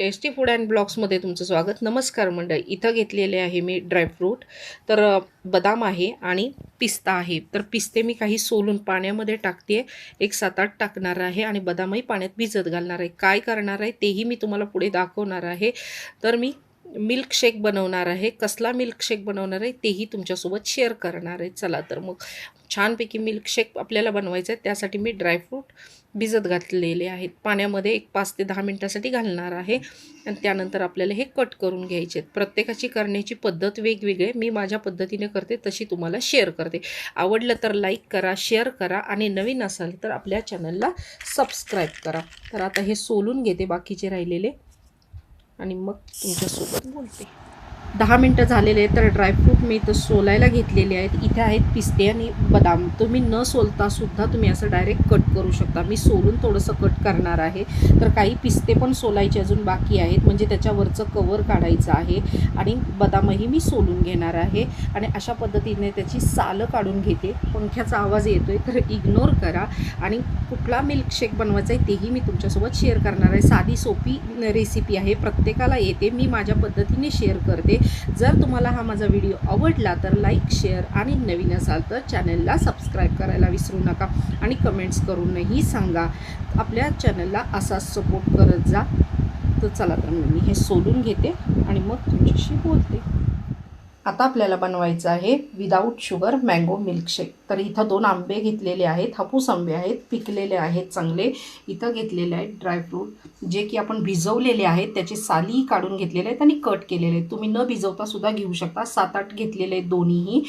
Tasty food and ब्लॉग्समध्ये तुमचं स्वागत. नमस्कार मंडळी. इथं घेतलेले आहे मी ड्रायफ्रूट तर बदाम आहे आणि पिस्ता आहे. तर पिस्ते मी काही सोलून पाण्यामध्ये टाकते. एक सात आठ टाकणार आहे आणि बदामही पाण्यात भिजत घालणार आहे. काय करणार आहे तेही मी तुम्हाला पुढे दाखवणार आहे. तर मी मिल्कशेक बनवणार आहे कसला मिल्कशेक बनवणार आहे तेही तुमच्यासोबत शेअर करणार आहे. चला तर मग छानपैकी मिल्कशेक आपल्याला बनवायचं आहे त्यासाठी मी ड्रायफ्रूट भिजत घातलेले आहेत. पाण्यामध्ये एक पाच ते दहा मिनटासाठी घालणार आहे आणि त्यानंतर आपल्याला हे कट करून घ्यायचे आहेत. प्रत्येकाची करण्याची पद्धत वेगवेगळी मी माझ्या पद्धतीने करते तशी तुम्हाला शेअर करते. आवडलं तर लाईक करा शेअर करा आणि नवीन असाल तर आपल्या चॅनलला सबस्क्राईब करा. तर आता हे सोलून घेते बाकीचे राहिलेले. आणि मग तुमच्यासोबत बोलते. दहा मिनटं झालेले आहेत तर ड्रायफ्रूट मी इथं सोलायला घेतलेले आहेत. इथे आहेत पिस्ते आणि बदाम. तुम्ही न सोलता सुद्धा तुम्ही असं डायरेक्ट कट करू शकता. मी सोलून थोडंसं कट करणार आहे. तर काही पिस्ते पण सोलायचे अजून बाकी आहेत. म्हणजे त्याच्यावरचं कवर काढायचं आहे. आणि बदामही मी सोलून घेणार आहे. आणि अशा पद्धतीने त्याची सालं काढून घेते. पंख्याचा आवाज येतो आहे तर इग्नोर करा. आणि कुठला मिल्कशेक बनवायचा आहे तेही मी तुमच्यासोबत शेअर करणार आहे. साधी सोपी रेसिपी आहे. प्रत्येकाला येते. मी माझ्या पद्धतीने शेअर करते. जर तुम्हाला हा माझा व्हिडिओ आवडला तर लाईक शेअर आणि नवीन असाल तर चॅनलला सबस्क्राईब करायला विसरू नका. आणि कमेंट्स करूनही सांगा. आपल्या चॅनलला असाच सपोर्ट करत जा. तर चला तर मी हे सोडून घेते आणि मग तुमच्याशी बोलते. आता आपल्याला बनवायचं आहे विदाऊट शुगर मँगो मिल्कशेक तर इथं दोन आंबे घेतलेले आहेत हापूस आंबे आहेत पिकलेले आहेत चांगले. इथं घेतलेले आहेत ड्रायफ्रूट जे की आपण भिजवलेले आहेत त्याची साली काढून घेतलेले आहेत आणि कट केलेले आहेत. तुम्ही न भिजवता सुद्धा घेऊ शकता. सात आठ घेतलेले आहेत दोन्हीही.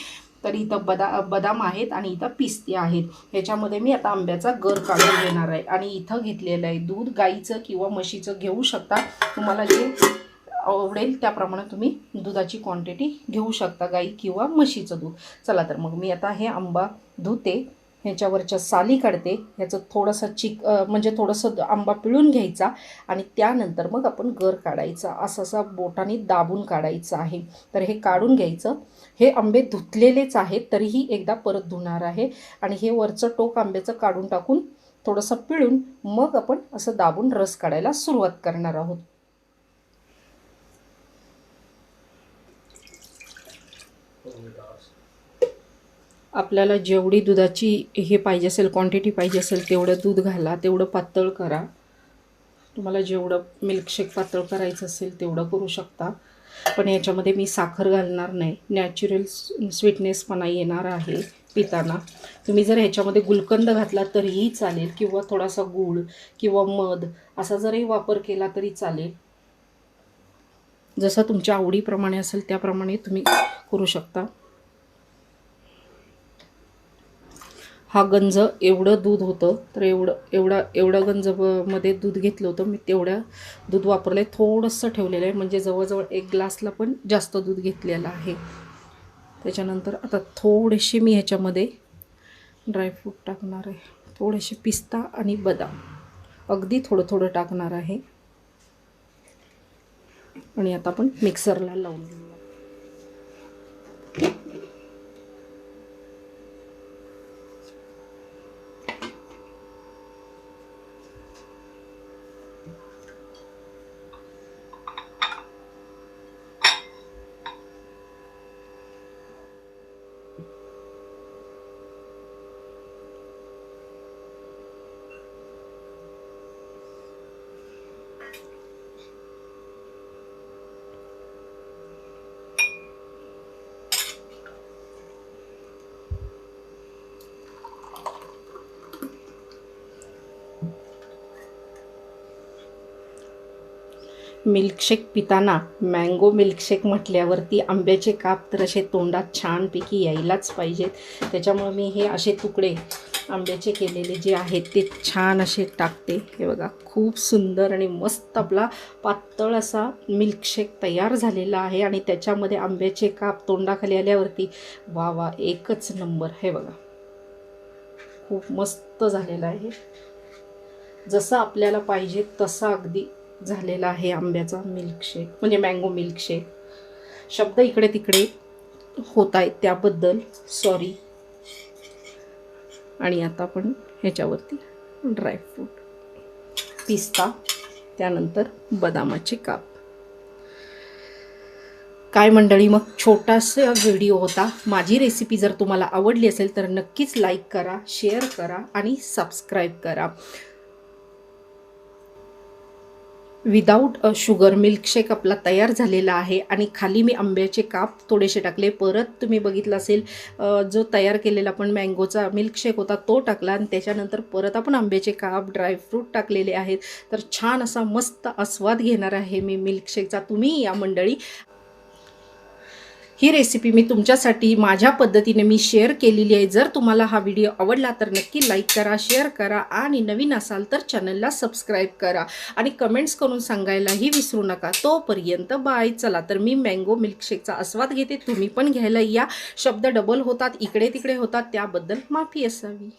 तर इथं बदा बदाम आहेत आणि इथं पिस्ते आहेत. ह्याच्यामध्ये मी आता आंब्याचा गर काढून घेणार आहे. आणि इथं घेतलेलं आहे दूध. गाईचं किंवा म्हशीचं घेऊ शकता. तुम्हाला जे आवडेल त्याप्रमाणे तुम्ही दुधाची क्वांटिटी घेऊ शकता गाई किंवा म्हशीचं दूध. चला तर मग मी आता हे आंबा धुते ह्याच्यावरच्या साली काढते ह्याचं थोडंसं चिक म्हणजे थोडंसं आंबा पिळून घ्यायचा आणि त्यानंतर मग आपण गर काढायचा असं असा बोटाने दाबून काढायचं आहे. तर हे काढून घ्यायचं. हे आंबे धुतलेलेच आहेत तरीही एकदा परत धुणार आहे आणि हे वरचं टोक आंब्याचं काढून टाकून थोडंसं पिळून मग आपण असं दाबून रस काढायला सुरुवात करणार आहोत. आपल्याला जेवढी दुधाची हे पाहिजे असेल क्वांटिटी पाहिजे असेल तेवढं दूध घाला तेवढं पातळ करा. तुम्हाला जेवढं मिल्कशेक पातळ करायचं असेल तेवढं करू शकता. पण याच्यामध्ये मी साखर घालणार नाही. नॅचरल स्वीटनेसपणा येणार आहे पिताना. तुम्ही जर ह्याच्यामध्ये गुलकंद घातला तरीही चालेल किंवा थोडासा गूळ किंवा मध असा जरी वापर केला तरी चालेल. जसं तुमच्या आवडीप्रमाणे असेल त्याप्रमाणे तुम्ही करू शकता. हा गंज एवढं दूध होतं तर एवढं एवढा एवढं गंजमध्ये दूध घेतलं होतं मी तेवढ्या दूध वापरलं आहे थोडंसं ठेवलेलं आहे म्हणजे जवळजवळ एक ग्लासला पण जास्त दूध घेतलेलं आहे. त्याच्यानंतर आता थोडेसे मी ह्याच्यामध्ये ड्रायफ्रूट टाकणार आहे. थोडेसे पिस्ता आणि बदाम. अगदी थोडं थोडं टाकणार आहे. आणि आता आपण मिक्सरला लावून घेऊया मिल्कशेक पिताना मँगो मिल्कशेक म्हटल्यावरती आंब्याचे काप तर असे तोंडात छानपैकी यायलाच पाहिजेत. त्याच्यामुळे मी हे असे तुकडे आंब्याचे केलेले जे आहेत ते छान असे टाकते. हे बघा खूप सुंदर आणि मस्त आपला पातळ असा मिल्कशेक तयार झालेला आहे आणि त्याच्यामध्ये आंब्याचे काप तोंडाखाली आल्यावरती वा वा एकच नंबर. हे बघा खूप मस्त झालेला आहे. जसं आपल्याला पाहिजे तसा अगदी झालेला आहे आंब्याचा मिल्कशेक म्हणजे मँगो मिल्कशेक शब्द इकडे तिकडे होत आहेत त्याबद्दल सॉरी आणि आता आपण ह्याच्यावरती ड्रायफ्रूट पिस्ता त्यानंतर बदामाचे काप. काय मंडळी मग छोटासा व्हिडिओ होता. माझी रेसिपी जर तुम्हाला आवडली असेल तर नक्कीच लाईक करा शेअर करा आणि सबस्क्राईब करा. विदाऊट अ शुगर मिल्कशेक आपला तयार झालेला आहे आणि खाली मी आंब्याचे काप थोडेसे टाकले. परत तुम्ही बघितलं असेल जो तयार केलेला आपण मँगोचा मिल्कशेक होता तो टाकला आणि त्याच्यानंतर परत आपण आंब्याचे काप ड्रायफ्रूट टाकलेले आहेत. तर छान असा मस्त आस्वाद घेणार आहे मी मिल्कशेकचा तुम्ही या मंडळी ही रेसिपी मी तुमच्यासाठी माझ्या पद्धतीने मी शेअर केलेली आहे. जर तुम्हाला हा व्हिडिओ आवडला तर नक्की लाईक करा शेअर करा आणि नवीन असाल तर चॅनलला सबस्क्राईब करा. आणि कमेंट्स करून सांगायलाही विसरू नका. तोपर्यंत बाय चला तर मी मँगो मिल्कशेकचा आस्वाद घेते. तुम्ही पण घ्यायला या. शब्द डबल होतात इकडे तिकडे होतात. त्याबद्दल माफी असावी.